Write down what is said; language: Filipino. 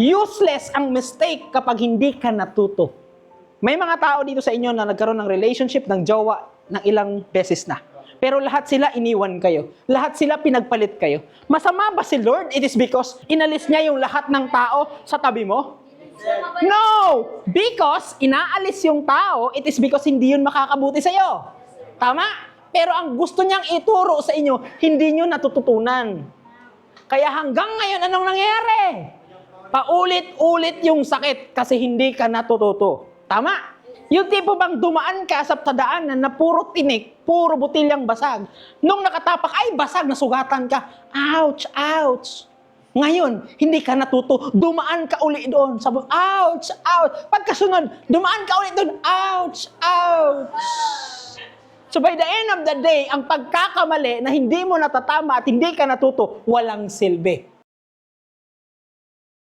Useless ang mistake kapag hindi ka natuto. May mga tao dito sa inyo na nagkaroon ng relationship ng jowa ng ilang beses na. Pero lahat sila iniwan kayo. Lahat sila pinagpalit kayo. Masama ba si Lord? It is because inalis niya yung lahat ng tao sa tabi mo? No! Because inaalis yung tao, it is because hindi yun makakabuti sa'yo. Tama? Pero ang gusto niyang ituro sa inyo, hindi nyo natututunan. Kaya hanggang ngayon, anong nangyayari? Paulit-ulit yung sakit kasi hindi ka natututo. Tama? Yung tipo bang dumaan ka sa tadaanan na puro tinik, puro butilyang basag. Nung nakatapak, ay basag, nasugatan ka. Ouch, ouch. Ngayon, hindi ka natuto, dumaan ka uli doon. Sabi, ouch, ouch. Pagkasunod, dumaan ka uli doon, ouch, ouch. So by the end of the day, ang pagkakamali na hindi mo natatama at hindi ka natuto, walang silbi.